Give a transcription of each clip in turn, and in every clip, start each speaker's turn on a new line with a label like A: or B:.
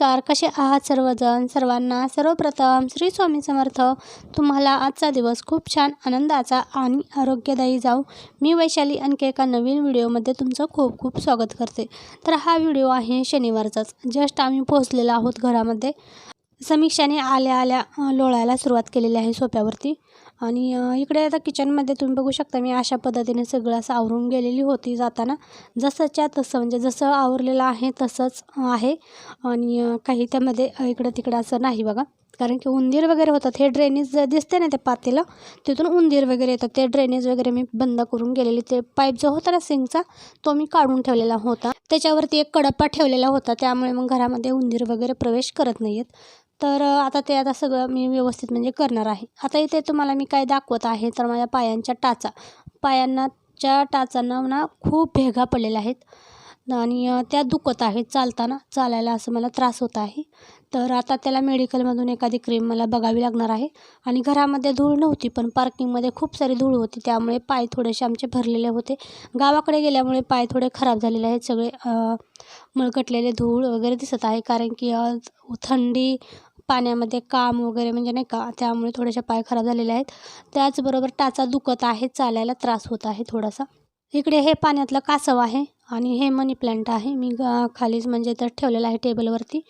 A: नमस्कार. कसे आहात सर्वजण? सर्वांना सर्वप्रथम श्री स्वामी समर्थ. तुम्हाला आजचा दिवस खूप छान आनंदाचा आणि आरोग्यदायी जाऊ मी वैशाली आणखी एका नवीन व्हिडिओमध्ये तुमचं खूप खूप स्वागत करते. तर हा व्हिडिओ आहे शनिवारचाच. जस्ट आम्ही पोहोचलेलो आहोत घरामध्ये. समीक्षाने आल्या आल्या लोळायला सुरुवात केलेली आहे सोप्यावरती. आणि इकडे आता किचनमध्ये तुम्ही बघू शकता मी अशा पद्धतीने सगळं असं आवरून गेलेली होती जाताना. जसंच्या तसं म्हणजे जसं आवरलेलं आहे तसंच आहे. आणि काही त्यामध्ये इकडं तिकडं असं नाही बघा. कारण की उंदीर वगैरे होतात हे ड्रेनेज दिसते ना ते पातेलं? तिथून उंदीर वगैरे येतात. ते ड्रेनेज वगैरे मी बंद करून गेलेली. ते पाईप जो होता ना सिंकचा तो मी काढून ठेवलेला होता. त्याच्यावरती एक कडप्पा ठेवलेला होता. त्यामुळे मग घरामध्ये उंदीर वगैरे प्रवेश करत नाही आहेत तर आता ते आता सगळं मी व्यवस्थित म्हणजे करणार आहे. आता इथे तुम्हाला मी काय दाखवत आहे तर माझ्या पायांच्या टाचा. पायांनाच्या टाचांना ना खूप भेगा पडलेल्या आहेत. आणि त्या दुखत आहेत चालताना. चालायला असं मला त्रास होत आहे. तर आता त्याला मेडिकलमधून एखादी क्रीम मला बघावी लागणार आहे. आणि घरामध्ये धूळ नव्हती पण पार्किंगमध्ये खूप सारी धूळ होती. त्यामुळे पाय थोडेसे आमचे भरलेले होते. गावाकडे गेल्यामुळे पाय थोडे खराब झालेले आहेत. सगळे मळकटलेले धूळ वगैरे दिसत आहे. कारण की थंडी पाण्यामध्ये काम वगैरे म्हणजे नाही का त्यामुळे थोडेसे पाय खराब झालेले आहेत. त्याचबरोबर टाचा दुखत आहे चालायला त्रास होत आहे थोडासा. इकडे हे पाण्यातलं कासव आहे. आणि हे मनी प्लांट आहे. मी ग खालीच म्हणजे तर ठेवलेलं आहे टेबलवरती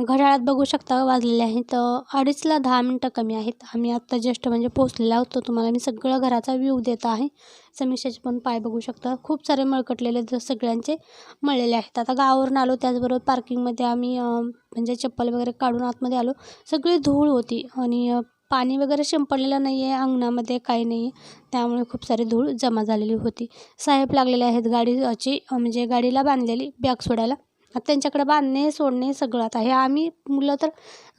A: घड्याळात बघू शकता वाजलेले आहेत अडीचला दहा मिनटं कमी आहेत. आम्ही आत्ता जस्ट म्हणजे पोचलेलो आहोत तर तुम्हाला मी सगळं घराचा व्ह्यू देत आहे. समीक्षाचे पण पाय बघू शकता. खूप सारे मळकटलेले सगळ्यांचे मळलेले आहेत. आता गावावरून आलो. त्याचबरोबर पार्किंगमध्ये आम्ही म्हणजे चप्पल वगैरे काढून आतमध्ये आलो. सगळी धूळ होती. आणि पाणी वगैरे शिंपडलेलं नाही आहे अंगणामध्ये काही नाही आहे. त्यामुळे खूप सारी धूळ जमा झालेली होती. साहेब लागलेले आहेत गाडीची म्हणजे गाडीला बांधलेली बॅग सोडायला. आता त्यांच्याकडे बांधणे सोडणे सगळं आता. हे आम्ही मुलं तर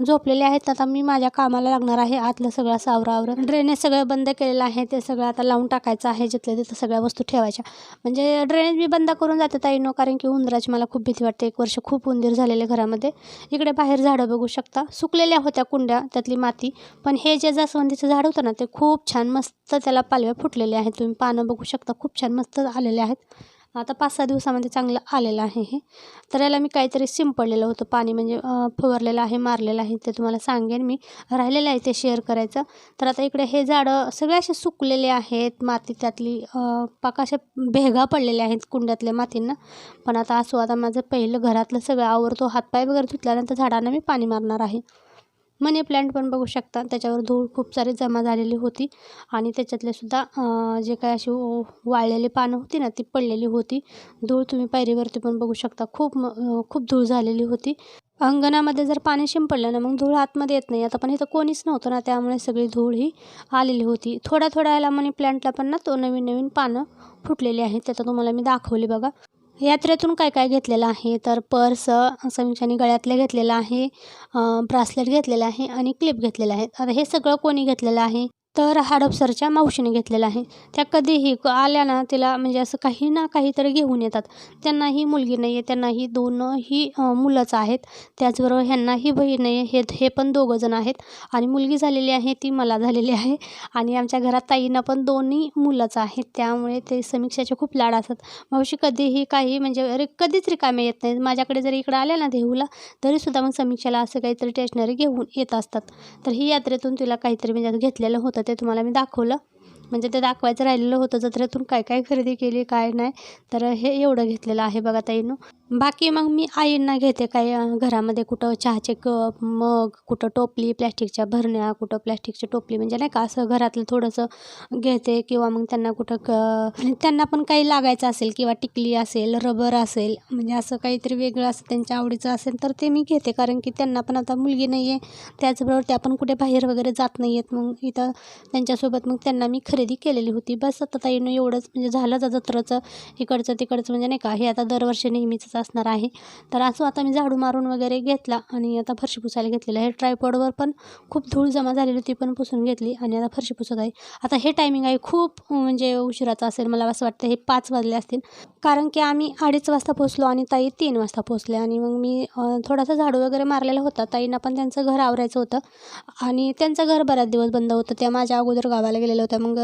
A: झोपलेले आहेत. आता मी माझ्या कामाला लागणार आहे. आतलं सगळं सावरावरं ड्रेनेज सगळं बंद केलेलं आहे. ते सगळं आता लावून टाकायचं आहे. जिथल्या तिथं सगळ्या वस्तू ठेवायच्या. म्हणजे ड्रेनेज मी बंद करून जाते ताई. नो कारण की उंदराची मला खूप भीती वाटते. एक वर्ष खूप उंदीर झालेले घरामध्ये. इकडे बाहेर झाडं बघू शकता. सुकलेल्या होत्या कुंड्या त्यातली माती. पण हे जे जास्वंदीचं झाड होतं ना ते खूप छान मस्त त्याला पालव्या फुटलेल्या आहेत. तुम्ही पानं बघू शकता. खूप छान मस्त आलेले आहेत. आता पाच सहा दिवसामध्ये चांगलं आलेलं आहे हे. तर याला मी काहीतरी शिंपडलेलं होतं पाणी म्हणजे अं, फवारलेलं आहे मारलेलं आहे ते तुम्हाला सांगेन मी. राहिलेलं आहे ते शेअर करायचं. तर आता इकडे हे झाडं सगळे असे सुकलेले आहेत माती त्यातली पाक अशा भेगा पडलेल्या आहेत कुंड्यातल्या मातींना. पण आता असो आता माझं पहिलं घरातलं सगळं आवरतो हातपाय वगैरे धुतल्यानंतर झाडांना मी पाणी मारणार आहे. मनी प्लांट पण बघू शकता. त्याच्यावर धूळ खूप सारी जमा झालेली होती आणि त्याच्यातले सुद्धा जे काय अशी व- वाळलेली पानं होती ना ती पडलेली होती. धूळ तुम्ही पायरीवरती पण बघू शकता. खूप खूप धूळ झालेली होती. अंगणामध्ये जर पाणी शिंपडलं ना मग धूळ आतमध्ये येत नाही. आता पण इथं कोणीच नव्हतं ना त्यामुळे सगळी धूळ ही आलेली होती. थोड्या थोड्या याला मनी प्लांटला पण ना तो नवीन नवीन पानं फुटलेली आहेत. त्याचं तुम्हाला मी दाखवली बघा. यात्रेतून काय काय घेतलेलं आहे? तर पर्स समीक्षाने गळ्यातले घेतलेलं आहे ब्रासलेट घेतलेलं आहे आणि क्लिप घेतलेलं आहे. आता हे सगळं कोणी घेतलेलं आहे? तर हडपसरच्या मावशीने घेतलेलं आहे. त्या कधीही क- आल्या ना तिला म्हणजे असं काही ना काहीतरी घेऊन येतात. त्यांनाही मुलगी नाही आहे त्यांनाही दोनही मुलंच आहेत. त्याचबरोबर ह्यांनाही बहीण नाही आहे हे हे पण दोघंजण आहेत. आणि मुलगी झालेली आहे ती मला झालेली आहे. आणि आमच्या घरात ताईंना पण दोन्ही मुलंच आहेत. त्यामुळे ते समीक्षाचे खूप लाड असतात. मावशी कधीही काही म्हणजे अरे कधीच रिकामे येत नाहीत. माझ्याकडे जरी इकडं आल्या ना देहूला तरीसुद्धा मग समीक्षाला असं काहीतरी स्टेशनरी घेऊन येत असतात. तर ही यात्रेतून तिला काहीतरी म्हणजे असं घेतलेलं होतं. ते तुम्हाला मी दाखवलं. म्हणजे ते दाखवायचं राहिलेलं होतं जत्रेतून काय काय खरेदी केली काय नाही. तर हे एवढं घेतलेलं आहे बघा ताईनं. बाकी मग मी आईंना घेते काय घरामध्ये कुठं चहाचे कप मग कुठं टोपली प्लॅस्टिकच्या भरण्या कुठं प्लॅस्टिकची टोपली म्हणजे नाही का असं घरातलं थोडंसं घेते किंवा मग त्यांना कुठं क त्यांना पण काही लागायचं असेल किंवा टिकली असेल रबर असेल म्हणजे असं काहीतरी वेगळं असं त्यांच्या आवडीचं असेल तर ते मी घेते. कारण की त्यांना पण आता मुलगी नाही आहे त्याचबरोबर त्या पण कुठे बाहेर वगैरे जात नाही आहेत मग इथं त्यांच्यासोबत मग त्यांना मी खरेदी केलेली होती. बस आता ताईनं एवढंच म्हणजे झालं जत्रचं इकडचं तिकडचं म्हणजे नाही का हे आता दरवर्षी नेहमीचंच असणार आहे. तर असं आता मी झाडू मारून वगैरे घेतला आणि आता फरशी पुसायला घेतलेलं आहे. ट्रायपॉडवर पण खूप धूळ जमा झालेली होती पण पुसून घेतली आणि आता फरशी पुसत आहे. आता हे टायमिंग आहे खूप म्हणजे उशिराचं असेल मला असं वाटतं हे पाच वाजले असतील. कारण की आम्ही अडीच वाजता पोचलो आणि ताई तीन वाजता पोचले आणि मग मी थोडासा झाडू वगैरे मारलेला होता. ताईंना पण त्यांचं घर आवरायचं होतं आणि त्यांचं घर बऱ्याच दिवस बंद होतं. त्या माझ्या अगोदर गावाला गेलेलं होत्या. मग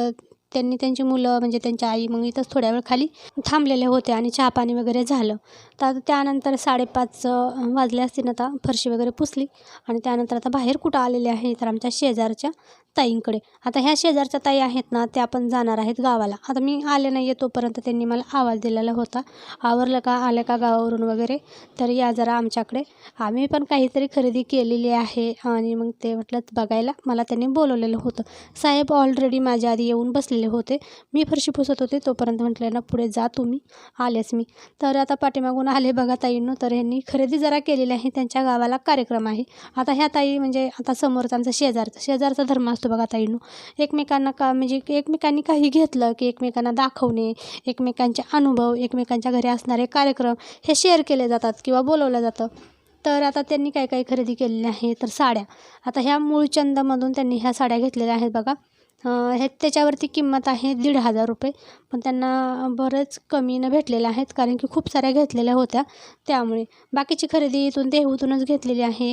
A: त्यांनी त्यांची मुलं म्हणजे त्यांची आई मग इथंच थोड्या वेळ खाली थांबलेले होते आणि चहा पाणी वगैरे झालं. तर आता त्यानंतर साडेपाच वाजले असतील आता फरशी वगैरे पुसली. आणि त्यानंतर आता बाहेर कुठं आलेले आहे तर आमच्या शेजारच्या. ताईंकडे. आता ह्या शेजारच्या ताई आहेत ना त्या पण जाणार आहेत गावाला. आता मी आले नाही आहे तोपर्यंत त्यांनी मला आवाज दिलेला होता. आवरलं का आलं का गावावरून वगैरे? तर या जरा आमच्याकडे. आम्ही पण काहीतरी खरेदी केलेली आहे आणि मग ते म्हटलं बघायला. मला त्यांनी बोलवलेलं होतं. साहेब ऑलरेडी माझ्या आधी येऊन बसलेले होते. मी फरशी पुसत होते तोपर्यंत म्हटलं ना पुढे जा तुम्ही. आलेच मी. तर आता पाठीमागून आले बघा ताईंनो. तर ह्यांनी खरेदी जरा केलेली आहे. त्यांच्या गावाला कार्यक्रम आहे. आता ह्या ताई म्हणजे आता समोरचा आमचा शेजारचा शेजारचा धर्म असतो बघा ताईंनो. एकमेकांना का म्हणजे एकमेकांनी काही घेतलं की एकमेकांना दाखवणे एकमेकांचे अनुभव एकमेकांच्या घरी असणारे कार्यक्रम हे शेअर केले जातात किंवा बोलवलं जातं. तर आता त्यांनी काय काय खरेदी केलेली आहे तर साड्या. आता ह्या मूळचंदमधून त्यांनी ह्या साड्या घेतलेल्या आहेत बघा. हे त्याच्यावरती किंमत आहे दीड हजार रुपये. पण त्यांना बरेच कमीनं भेटलेल्या आहेत कारण की खूप साऱ्या घेतलेल्या होत्या त्यामुळे. बाकीची खरेदी इथून देहूतूनच घेतलेली आहे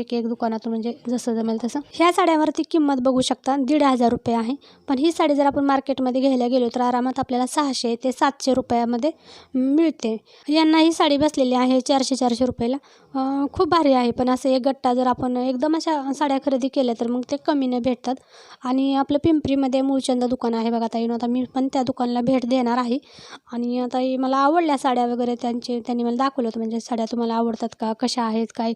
A: एक एक दुकानातून म्हणजे जसं जमेल तसं. ह्या साड्यावरती किंमत बघू शकता दीड हजार रुपये आहे. पण ही साडी जर आपण मार्केटमध्ये घ्यायला गेलो तर आरामात आपल्याला सहाशे ते सातशे रुपयामध्ये मिळते. यांना ही साडी बसलेली आहे चारशे चारशे रुपयाला. खूप भारी आहे. पण असं एक गट्टा जर आपण एकदम अशा साड्या खरेदी केल्या तर मग ते कमीने भेटतात. आणि आपलं पिंपरीमध्ये मूळचंद दुकान आहे बघा ताई. आता मी पण त्या दुकानाला भेट देणार आहे. आणि आता मला आवडल्या साड्या वगैरे त्यांचे त्यांनी मला दाखवलं होतं. म्हणजे साड्या तुम्हाला आवडतात का? कशा आहेत? काय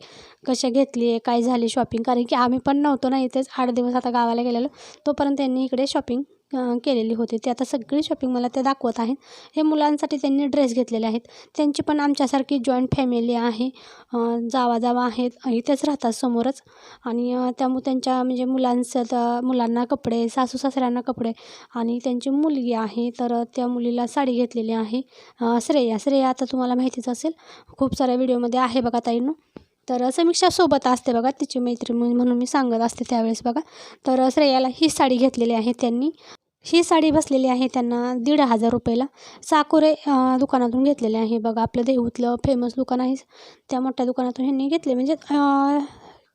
A: कशा घेतली आहे? काय झाली शॉपिंग कारण की आम्ही पण नव्हतो ना इथेच. आठ दिवस आता गावाला गेलेलो. तोपर्यंत त्यांनी इकडे शॉपिंग केलेली होती. ते आता सगळी शॉपिंग मला ते दाखवत आहेत. हे मुलांसाठी त्यांनी ड्रेस घेतलेले आहेत. त्यांची पण आमच्यासारखी जॉईंट फॅमिली आहे. जावा जावा आहेत. इथेच राहतात समोरच. आणि त्यामुळे त्यांच्या म्हणजे मुलांचं मुलांना कपडे सासू सासऱ्यांना कपडे आणि त्यांची मुलगी आहे. तर त्या मुलीला साडी घेतलेली आहे. श्रेया. श्रेया आता तुम्हाला माहितीच असेल खूप साऱ्या व्हिडिओमध्ये आहे बघा ताईनं. तर समीक्षा सोबत असते बघा तिची मैत्रीण म्हणून मी सांगत असते त्यावेळेस बघा. तर श्रेयाला ही साडी घेतलेली आहे त्यांनी. ही साडी बसलेली आहे त्यांना दीड हजार रुपयाला. साकोरे दुकानातून घेतलेले आहे. बघा आपलं देहूतलं फेमस दुकान आहे. त्या मोठ्या दुकानातून ह्यांनी घेतले. म्हणजे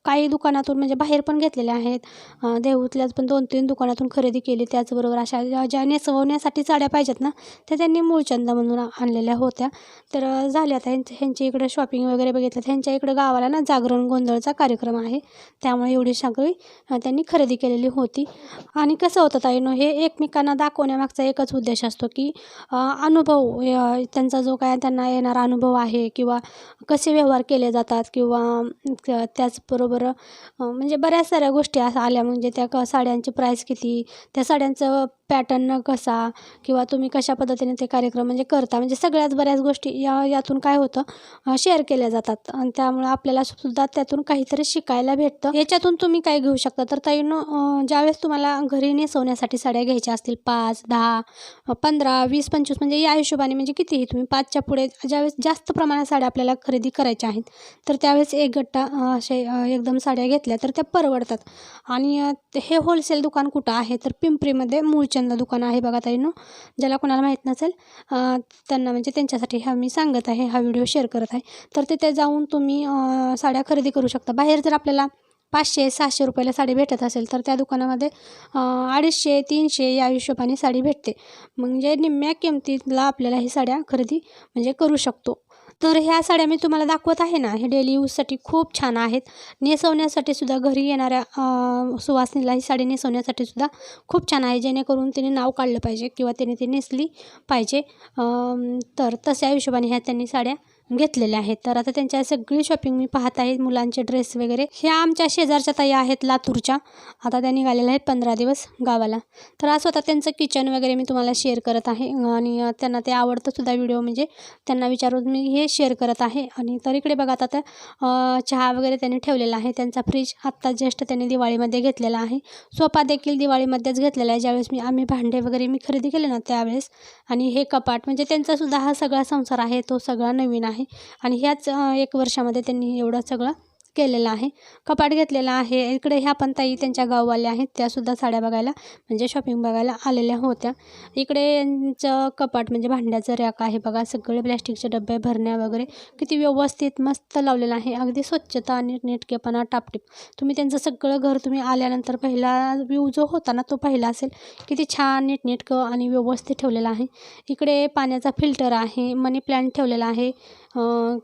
A: काही दुकानातून म्हणजे बाहेर पण घेतलेले आहेत. देऊतल्याच देहूतल्याच पण दोन तीन दुकानातून खरेदी केली. त्याचबरोबर अशा ज्या नेसवण्यासाठी साड्या पाहिजेत ना त्या त्यांनी मूळचंदामधून आणलेल्या होत्या. तर झाल्या आता ह्यांच्या ह्यांच्या शॉपिंग वगैरे बघितलं. ह्यांच्या इकडं गावाला ना जागरण गोंधळचा कार्यक्रम आहे. त्यामुळे एवढी सगळी त्यांनी खरेदी केलेली होती. आणि कसं होतं ताईनो हे एकमेकांना दाखवण्यामागचा एकच उद्देश असतो की अनुभव त्यांचा जो काय त्यांना येणारा अनुभव आहे किंवा कसे व्यवहार केले जातात किंवा त्याचबरोबर अं, म्हणजे बऱ्याच साऱ्या गोष्टी असं आल्या. म्हणजे त्या क साड्यांची प्राईस किती त्या साड्यांचं पॅटर्न कसा किंवा तुम्ही कशा पद्धतीने ते कार्यक्रम म्हणजे करता? म्हणजे सगळ्याच बऱ्याच गोष्टी या यातून काय होतं? शेअर केल्या जातात. आणि त्यामुळे आपल्याला सुद्धा त्यातून काहीतरी शिकायला भेटतं. याच्यातून तुम्ही काय घेऊ शकता? तर ताईनो ज्यावेळेस तुम्हाला घरी नेसवण्यासाठी साड्या घ्यायच्या असतील पाच दहा पंधरा वीस पंचवीस म्हणजे या हिशोबाने म्हणजे कितीही तुम्ही पाचच्या पुढे ज्यावेळेस जास्त प्रमाणात साड्या आपल्याला खरेदी करायच्या आहेत तर त्यावेळेस एक गट्टा असे एक एकदम साड्या घेतल्या तर त्या परवडतात. आणि ते- हे होलसेल दुकान कुठं आहे? तर पिंपरीमध्ये मूळचंद दुकान आहे बघा ताईनो. ज्याला कोणाला माहीत नसेल त्यांना म्हणजे त्यांच्यासाठी हा मी सांगत आहे हा व्हिडिओ शेअर करत आहे. तर तिथे जाऊन तुम्ही साड्या खरेदी करू शकता. बाहेर जर आपल्याला पाचशे सहाशे रुपयाला साडी भेटत असेल तर त्या दुकानामध्ये अडीचशे तीनशे या हिशोबाने साडी भेटते. म्हणजे निम्म्या किमतीला आपल्याला ही साड्या खरेदी म्हणजे करू शकतो. तर ह्या साड्या मी तुम्हाला दाखवत आहे ना हे डेली यूजसाठी खूप छान आहेत. नेसवण्यासाठी सुद्धा घरी येणाऱ्या सुवासनीला ही साडी नेसवण्यासाठी सुद्धा खूप छान आहे. जेणेकरून तिने नाव काढलं पाहिजे किंवा तिने ती नेसली पाहिजे. तर तशा हिशोबाने ह्या त्यांनी साड्या घेतलेले आहेत. तर आता त्यांच्या सगळी शॉपिंग मी पाहत आहे. मुलांचे ड्रेस वगैरे. ह्या आमच्या शेजारच्या ताई आहेत लातूरच्या. आता त्या निघालेल्या आहेत पंधरा दिवस गावाला. तर आज स्वतः त्यांचं किचन वगैरे मी तुम्हाला शेअर करत आहे. आणि त्यांना ते आवडतं सुद्धा व्हिडिओ म्हणजे त्यांना विचारून मी हे शेअर करत आहे. आणि तर इकडे बघा आता त्या, चहा वगैरे त्यांनी ठेवलेला आहे. त्यांचा फ्रीज आत्ता जस्ट त्यांनी दिवाळीमध्ये घेतलेला आहे. सोफा देखील दिवाळीमध्येच घेतलेला आहे. ज्यावेळेस मी आम्ही भांडे वगैरे मी खरेदी केले ना त्यावेळेस. आणि हे कपाट म्हणजे त्यांचासुद्धा हा सगळा संसार आहे. तो सगळा नवीन आहे. आणि ह्याच एक वर्षामध्ये त्यांनी एवढं सगळं केलेला आहे. कपाट घेतलेला आहे. इकडे ह्या पण ताई त्यांच्या गाववाल्या आहेत. त्यासुद्धा साड्या बघायला म्हणजे शॉपिंग बघायला आलेल्या होत्या. इकडे यांचं कपाट म्हणजे भांड्याचं रॅक आहे बघा. सगळे प्लॅस्टिकचे डबे भरण्या वगैरे. किती व्यवस्थित मस्त लावलेलं आहे. अगदी स्वच्छता नीटनेटकेपणा टापटीप. तुम्ही त्यांचं सगळं घर तुम्ही आल्यानंतर पहिला व्ह्यू जो होता ना तो पहिला असेल. किती छान नीटनेटकं आणि व्यवस्थित ठेवलेलं आहे. इकडे पाण्याचा फिल्टर आहे. मनी प्लॅन्ट ठेवलेला आहे.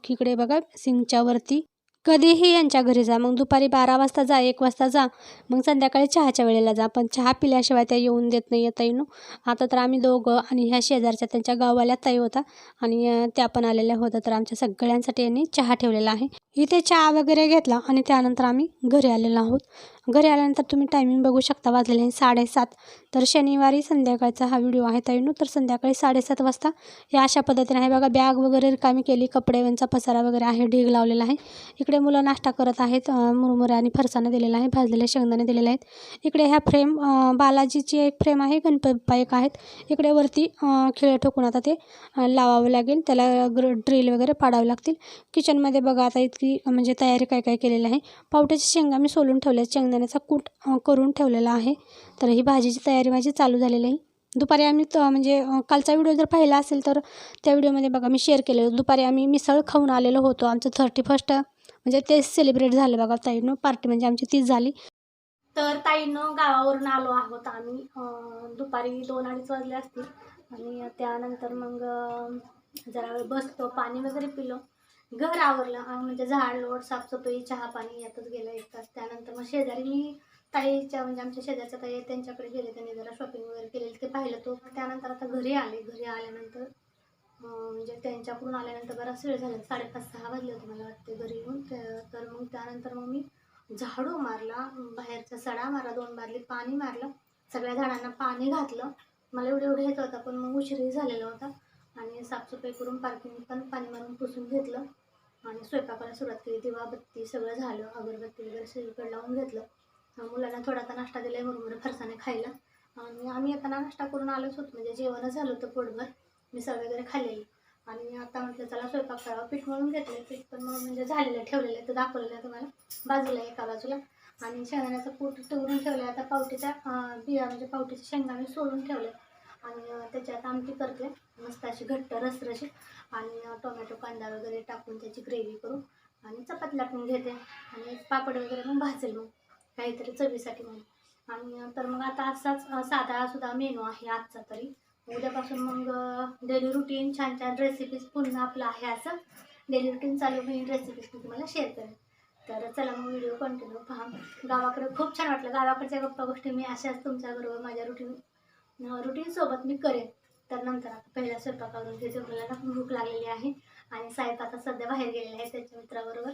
A: इकडे बघा सिंकच्यावरती कधीही यांच्या घरी जा. मग दुपारी बारा वाजता जा एक वाजता जा. मग संध्याकाळी चहाच्या वेळेला जा. पण चहा पिल्याशिवाय त्या येऊन देत नाही ताई नो आता तर आम्ही दोघं आणि ह्या शेजारच्या त्यांच्या गाववाल्या ताई होता. आणि त्या पण आलेल्या होत्या. तर आमच्या सगळ्यांसाठी यांनी चहा ठेवलेला आहे. इथे चहा वगैरे घेतला आणि त्यानंतर आम्ही घरी आलेलो आहोत. घरी आल्यानंतर तुम्ही टायमिंग बघू शकता वाजलेले आहे साडेसात. तर शनिवारी संध्याकाळचा हा व्हिडिओ आहे ताईनो तर संध्याकाळी साडेसात वाजता या अशा पद्धतीने आहे बघा बॅग वगैरे रिकामी केली कपडे यांचा पसारा वगैरे आहे ढीग लावलेला आहे. इकडे मुलं नाश्ता करत आहेत मुरमुरे आणि फरसाने दिलेला आहे भाजलेले शेंगदाणे दिलेले आहेत. इकडे ह्या फ्रेम बालाजीची एक फ्रेम आहे गणपती एक आहेत. इकडे वरती खिळे ठोकून आता ते लावावं लागेल. त्याला ग्र ड्रिल वगैरे पाडावे लागतील. किचनमध्ये बघा आता इतकी म्हणजे तयारी काय काय केलेली आहे. पावट्याची शेंगा मी सोलून ठेवल्या शेंगदाण्याचा कूट करून ठेवलेला आहे. तर ही भाजीची तयारी माझी चालू झालेली आहे. दुपारी आम्ही त म्हणजे कालचा व्हिडिओ जर पाहिला असेल तर त्या व्हिडिओमध्ये बघा मी शेअर केलेलं दुपारी आम्ही मिसळ खाऊन आलेलो होतो. आमचं थर्टी फर्स्ट म्हणजे तेच सेलिब्रेट झालं बघा ताईनं. पार्टी म्हणजे आमची तीच झाली. तर ताईनं गावावरून आलो आहोत आम्ही. दुपारी दोन अडीच वाजले असतील. आणि त्यानंतर मग जरा वेळ बसतो पाणी वगैरे पिलो. घर आवरलं. म्हणजे झाड लोट साफसफाई चहा पाणी यातच गेलं एक तास. त्यानंतर मग शेजारी मी ताईच्या म्हणजे आमच्या शेजारच्या ताई त्यांच्याकडे गेले. त्यांनी जरा शॉपिंग वगैरे केलेली ते पाहिलं तो. त्यानंतर आता घरी आले. घरी आल्यानंतर म्हणजे त्यांच्याकडून आल्यानंतर बराच वेळ झाला. साडेपाच सहा वाजले होते मला वाटते घरी येऊन. तर मग त्यानंतर मग मी झाडू मारला. बाहेरचा सडा मारला. दोन बादली पाणी मारलं. सगळ्या झाडांना पाणी घातलं. मला एवढं एवढं येत होता. पण मग उशीरही झालेला होता. आणि साफसफाई करून पार्किंग पण पाणी मारून पुसून घेतलं. आणि स्वयंपाकाला सुरुवात केली. दिवा बत्ती सगळं झालं. अगरबत्ती वगैरे सगळीकडे लावून घेतलं. मुलांना थोडा आता नाश्ता दिला आहे मुरमुरे फरसाने खायला. आणि आम्ही आता नाश्ता करून आलोच होतो. म्हणजे जेवणच झालं होतं पोटभर. मिसळ वगैरे खाल्लेली. आणि आता म्हटलं चला स्वयंपाक करावा. पीठ मळून घेतलं पीठ पण म्हणजे झालेलं ठेवलेलं आहे. तर दाखवलेलं आहे तुम्हाला. बाजूला एका बाजूला. आणि शेंगदाण्याचं पूट टवरून ठेवलं आहे आता पावटीच्या बिया म्हणजे पावटीच्या शेंगा मी ठेवलं ठेवले आणि त्याच्यात आमटी करते मस्त अशी घट्ट रसरशी. आणि टोमॅटो कांदा वगैरे टाकून त्याची ग्रेव्ही करू आणि चपाती लाटून घेते. आणि पापड वगैरे मग भाजेल मग. काहीतरी चवीसाठी म्हणून. आणि तर मग आता असाच साधा सुद्धा मेनू आहे आजचा तरी. उद्यापासून मग डेली रुटीन छान छान रेसिपीज पुन्हा आपलं आहे असं. डेली रुटीन चालू होईल रेसिपीज मी तुम्हाला शेअर करेन. तर चला मग व्हिडिओ कंटिन्यू पहा. गावाकडे खूप छान वाटलं. गावाकडच्या गप्पा गोष्टी मी अशाच तुमच्याबरोबर माझ्या रुटीन रुटीनसोबत मी करेन. तर नंतर आता पहिल्या स्वयंपाकावरून घेते मुलांना भूक लागलेली आहे. आणि साहेब आता सध्या बाहेर गेलेले आहेत त्यांच्या मित्राबरोबर.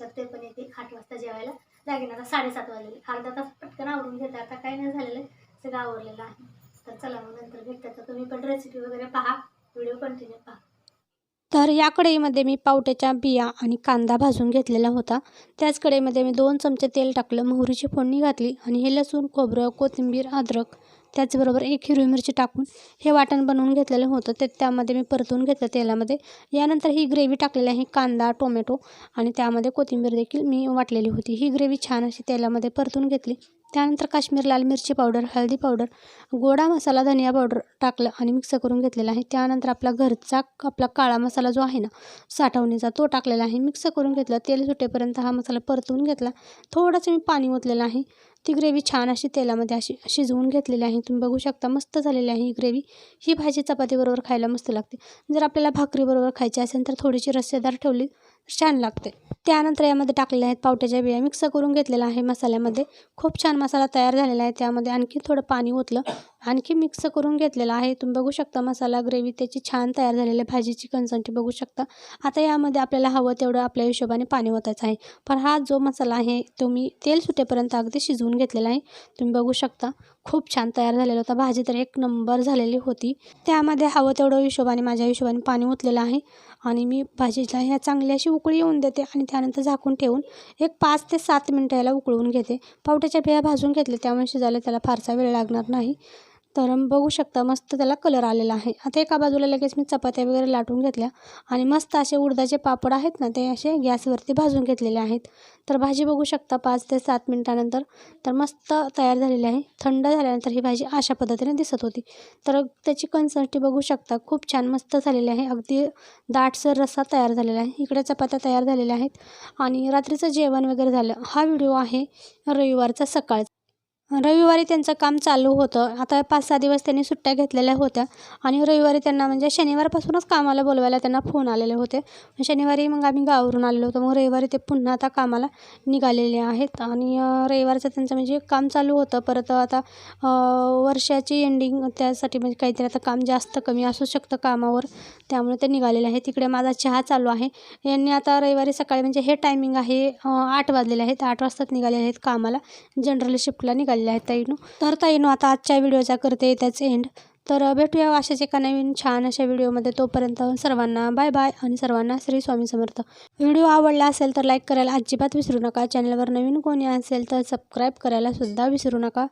A: तर ते पण येते आठ वाजता जेवायला. लागेल आता साडेसात वाजलेले अर्धा तास पटकन आवरून घेते. आता काही नाही झालेलं आहे. सगळं आवरलेलं आहे. तर चला मग नंतर भेटतात तर तुम्ही पण रेसिपी वगैरे पहा. व्हिडिओ कंटिन्यू पहा. तर या कढईमध्ये मी पावट्याच्या बिया आणि कांदा भाजून घेतलेला होता. त्याच कढईमध्ये मी दोन चमचे तेल टाकलं. मोहरीची फोडणी घातली. आणि हे लसूण खोबरं कोथिंबीर अद्रक त्याचबरोबर एक हिरवी मिरची टाकून हे वाटण बनवून घेतलेलं होतं. ते त्यामध्ये मी परतून घेतलं तेलामध्ये. यानंतर ही ग्रेव्ही टाकलेली आहे कांदा टोमॅटो आणि त्यामध्ये कोथिंबीर देखील मी वाटलेली होती. ही ग्रेव्ही छान अशी तेलामध्ये परतून घेतली. त्यानंतर काश्मीर लाल मिरची पावडर हळदी पावडर गोडा मसाला धनिया पावडर टाकलं आणि मिक्स करून घेतलेला आहे. त्यानंतर आपला घरचा आपला काळा मसाला जो आहे ना साठवणीचा तो टाकलेला आहे. मिक्स करून घेतला. तेल सुटेपर्यंत हा मसाला परतून घेतला. थोडंसं मी पाणी ओतलेलं आहे. ती ग्रेव्ही छान अशी तेलामध्ये अशी शिजवून घेतलेली आहे. तुम्ही बघू शकता मस्त झालेली आहे ही ग्रेव्ही. ही भाजी चपातीबरोबर खायला मस्त लागते. जर आपल्याला भाकरीबरोबर खायची असेल तर थोडीशी रस्सेदार ठेवली. छान लागते. त्यानंतर यामध्ये टाकलेल्या आहेत पावट्याच्या बिया. मिक्स करून घेतलेला आहे मसाल्यामध्ये. खूप छान मसाला तयार झालेला आहे. त्यामध्ये आणखी थोडं पाणी ओतलं. आणखी मिक्स करून घेतलेलं आहे. तुम्ही बघू शकता मसाला ग्रेव्ही त्याची छान तयार झालेली आहे. भाजीची कन्संटी बघू शकता. आता यामध्ये आपल्याला हवं तेवढं आपल्या हिशोबाने पाणी ओतायचं आहे. पण हा जो मसाला आहे तो मी तेल सुटेपर्यंत अगदी शिजवून घेतलेला आहे. तुम्ही बघू शकता. खूप छान तयार झालेला होता. भाजी तर एक नंबर झालेली होती. त्यामध्ये हवं तेवढं हिशोबाने माझ्या हिशोबाने पाणी ओतलेलं आहे. आणि मी भाजीला ह्या चांगली अशी उकळी येऊन देते आणि त्यानंतर झाकून ठेवून एक पाच ते सात मिनटं याला उकळवून घेते. पावट्याच्या बिया भाजून घेतले त्यामुळे शिजायला त्याला फारसा वेळ लागणार नाही. तर बघू शकता मस्त त्याला कलर आलेला आहे. आता एका बाजूला लगेच मी चपात्या वगैरे लाटून घेतल्या आणि मस्त असे उडदाचे पापड आहेत ना ते असे गॅसवरती भाजून घेतलेले आहेत. तर भाजी बघू शकता पाच ते सात मिनटानंतर. तर मस्त तयार झालेली आहे. थंड झाल्यानंतर ही भाजी अशा पद्धतीने दिसत होती. तर त्याची कन्सर्टी बघू शकता खूप छान मस्त झालेली आहे. अगदी दाटसर रस्सा तयार झालेला आहे. इकडे चपात्या तयार झालेल्या आहेत. आणि रात्रीचं जेवण वगैरे झालं. हा व्हिडिओ आहे रविवारचा सकाळचा. रविवारी त्यांचं काम चालू होतं. आता पाच सहा दिवस त्यांनी सुट्ट्या घेतलेल्या होत्या. आणि रविवारी त्यांना म्हणजे शनिवारपासूनच कामाला बोलवायला त्यांना फोन आलेले होते. शनिवारी मग आम्ही गावावरून आलेलो होतो. मग रविवारी ते पुन्हा आता कामाला निघालेले आहेत. आणि रविवारचं त्यांचं म्हणजे काम चालू होतं. परत आता वर्षाची एंडिंग त्यासाठी म्हणजे काहीतरी आता काम जास्त कमी असू शकतं कामावर. त्यामुळे ते निघालेले आहेत. तिकडे माझा चहा चालू आहे. यांनी आता रविवारी सकाळी म्हणजे हे टायमिंग आहे आठ वाजलेले आहेत. आठ वाजताच निघाले आहेत कामाला. जनरल शिफ्टला झालेले आहेत ताईनू. तर ताईनू आता आजच्या व्हिडिओचा करते त्याच एंड तर भेटूया अशाच एका नवीन छान अशा व्हिडिओमध्ये तोपर्यंत सर्वांना बाय बाय आणि सर्वांना श्री स्वामी समर्थ. व्हिडिओ आवडला असेल तर लाईक करायला अजिबात विसरू नका. चॅनलवर नवीन कोणी असेल तर सबस्क्राईब करायला सुद्धा विसरू नका.